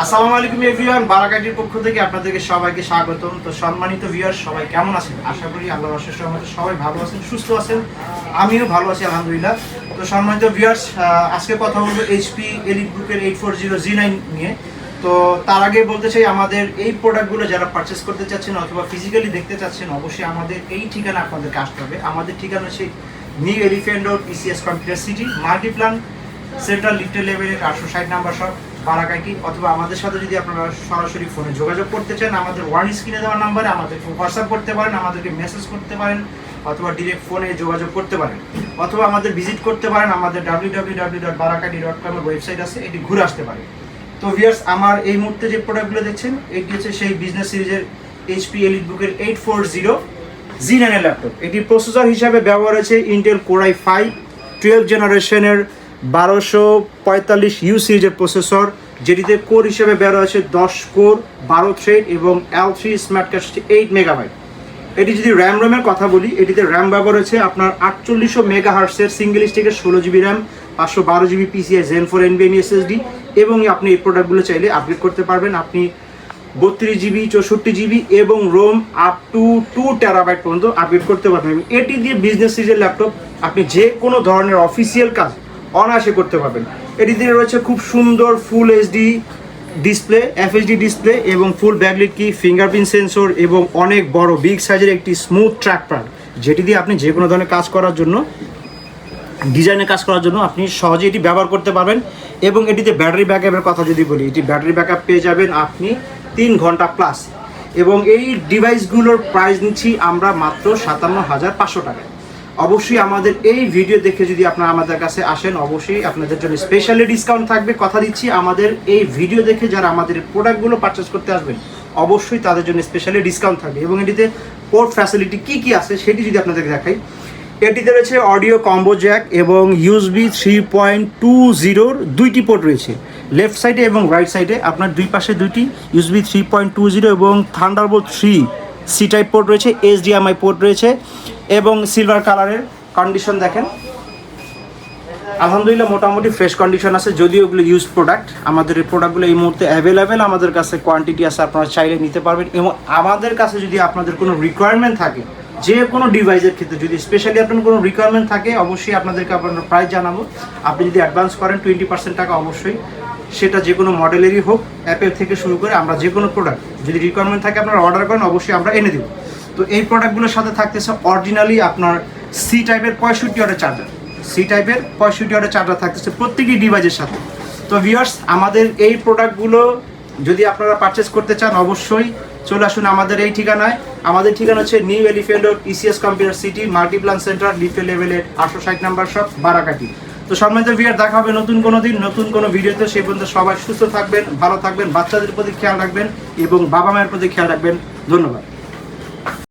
আসসালামু আলাইকুম এভরিওয়ান, বারাকাটির পক্ষ থেকে আপনাদেরকে সবাইকে স্বাগতম। তো সম্মানিত ভিউয়ার সবাই কেমন আছেন? আশা করি আল্লাহর অশেষ রহমতে সবাই ভালো আছেন, সুস্থ আছেন। আমিও ভালো আছি, আলহামদুলিল্লাহ। তো সম্মানিত ভিউয়ার্স আজকে কথা বলব এইচপি এলিট বুকের eight four zero G nine নিয়ে। তো তার আগে বলতে চাই, আমাদের এই প্রোডাক্টগুলো যারা পারচেস করতে চাচ্ছেন অথবা ফিজিক্যালি দেখতে চাচ্ছেন, অবশ্যই আমাদের এই ঠিকানা আপনাদেরকে আসতে হবে। আমাদের ঠিকানা হচ্ছে New Elephant Road ECS Computer City Multiplan Central লিফটের লেভেলের আটশো ষাট নাম্বার সব বারাকাইটি অথবা আমাদের সাথে যদি আপনারা সরাসরি ফোনে যোগাযোগ করতে চান, আমাদের ওয়ান স্ক্রিনে দেওয়া নাম্বারে আমাদেরকে হোয়াটসঅ্যাপ করতে পারেন, আমাদেরকে মেসেজ করতে পারেন, অথবা ডিরেক্ট ফোনে যোগাযোগ করতে পারেন। অথবা আমাদের ভিজিট করতে পারেন, আমাদের W W W dot Barakati dot কমের ওয়েবসাইট আছে, এটি ঘুরে আসতে পারেন। তো ভিয়ার্স আমার এই মুহূর্তে যে প্রোডাক্টগুলো দেখছেন, এটি হচ্ছে সেই বিজনেস সিরিজের এইচপি এলিট বুকের এইট ফোর জিরো জি নাইনের ল্যাপটপ এটি প্রসেসর হিসাবে ব্যবহার হয়েছে ইন্টেল কোরাই ফাইভ টুয়েলভ জেনারেশনের বারোশো পঁয়তাল্লিশ ইউ সিরিজের প্রসেসর যেটিতে কোর হিসেবে ব্যবহার আছে দশ কোর বারো থ্রেড এবং L three smart card eight megabyte এটি যদি র্যাম র্যামের কথা বলি, এটিতে র্যাম ব্যবহার হয়েছে আপনার আটচল্লিশশো মেগা হার্সের সিঙ্গেল স্টিকের ষোলো জিবি র্যাম পাঁচশো বারো GB PCI gen four N এনবিএম SSD এবং আপনি এই প্রোডাক্টগুলো চাইলে আপগ্রেড করতে পারবেন। আপনি বত্রিশ জিবি চৌষট্টি জিবি এবং ROM up to two terabyte পর্যন্ত আপগ্রেড করতে পারবেন। এটি দিয়ে বিজনেস সিরিজের ল্যাপটপ আপনি যে কোনো ধরনের অফিসিয়াল কাজ অনায়াসে করতে পারবেন। এটিতে রয়েছে খুব সুন্দর full HD display FHD display এবং full backlit key fingerprint sensor এবং অনেক বড় বিগ সাইজের একটি স্মুথ ট্র্যাক প্যাড যেটি দিয়ে আপনি যে কোনো ধরনের কাজ করার জন্য ডিজাইনের কাজ করার জন্য আপনি সহজে এটি ব্যবহার করতে পারবেন। এবং এটিতে ব্যাটারি ব্যাকআপের কথা যদি বলি, এটি ব্যাটারি ব্যাকআপ পেয়ে যাবেন আপনি তিন ঘণ্টা প্লাস এবং এই ডিভাইসগুলোর প্রাইস নিচ্ছি আমরা মাত্র সাতান্ন হাজার পাঁচশো টাকা অবশ্যই আমাদের এই ভিডিও দেখে যদি আপনারা আমাদের কাছে আসেন, অবশ্যই আপনাদের জন্য স্পেশালি ডিসকাউন্ট থাকবে। কথা দিচ্ছি, আমাদের এই ভিডিও দেখে যারা আমাদের প্রোডাক্টগুলো পারচেস করতে আসবেন, অবশ্যই তাদের জন্য স্পেশালি ডিসকাউন্ট থাকবে। এবং এটিতে পোর্ট ফ্যাসিলিটি কী কী আছে সেটি যদি আপনাদেরকে দেখাই, এটিতে রয়েছে অডিও কম্বো জ্যাক এবং ইউএসবি থ্রি পয়েন্ট টু জিরোর দুইটি পোর্ট রয়েছে। লেফট সাইডে এবং রাইট সাইডে আপনার দুই পাশে দুইটি USB three point two zero এবং Thunderbolt three C type port রয়েছে এইচডিএমআই পোর্ট রয়েছে। এবং সিলভার কালারের কন্ডিশন দেখেন। আলহামদুলিল্লাহ, মোটামুটি ফ্রেশ কন্ডিশন আছে, যদিও ওগুলো ইউজ প্রোডাক্ট আমাদের এই প্রোডাক্টগুলো এই মুহূর্তে অ্যাভেলেবেল আমাদের কাছে কোয়ান্টিটি আছে, আপনারা চাইলে নিতে পারবেন। এবং আমাদের কাছে যদি আপনাদের কোনো রিকোয়ারমেন্ট থাকে, যে কোনো ডিভাইসের ক্ষেত্রে, যদি স্পেশালি আপনার কোনো রিকোয়ারমেন্ট থাকে, অবশ্যই আপনাদেরকে আপনার প্রাইস জানাব। আপনি যদি অ্যাডভান্স করেন টোয়েন্টি পার্সেন্ট টাকা অবশ্যই। সেটা যে কোনো মডেলেরই হোক অ্যাপের থেকে শুরু করে আমরা যে কোনো প্রোডাক্ট যদি রিকোয়ারমেন্ট থাকে, আপনারা অর্ডার করেন, অবশ্যই আমরা এনে দেবো। তো এই প্রোডাক্টগুলোর সাথে থাকতেছে অরিজিনালি আপনার সি টাইপের পঁয়ষট্টি ওয়াটের চার্জার সি টাইপের পঁয়ষট্টি ওয়াটের চার্জার থাকতেছে প্রত্যেকটি ডিভাইসের সাথে। তো ভিউয়ার্স আমাদের এই প্রোডাক্টগুলো যদি আপনারা পারচেস করতে চান, অবশ্যই চলে আসুন আমাদের এই ঠিকানায়। আমাদের ঠিকানা হচ্ছে New Elephant Road ECS Computer City Multiplan Center লিফে লেভেলের আটশো ষাট নাম্বার সব বারাকাটি। তো সম্মানিত ভিয়ার দেখা হবে নতুন কোনো দিন, নতুন কোনো ভিডিওতে। সেই পর্যন্ত সবাই সুস্থ থাকবেন, ভালো থাকবেন, বাচ্চাদের প্রতি খেয়াল রাখবেন এবং বাবা মায়ের প্রতি খেয়াল রাখবেন। ধন্যবাদ।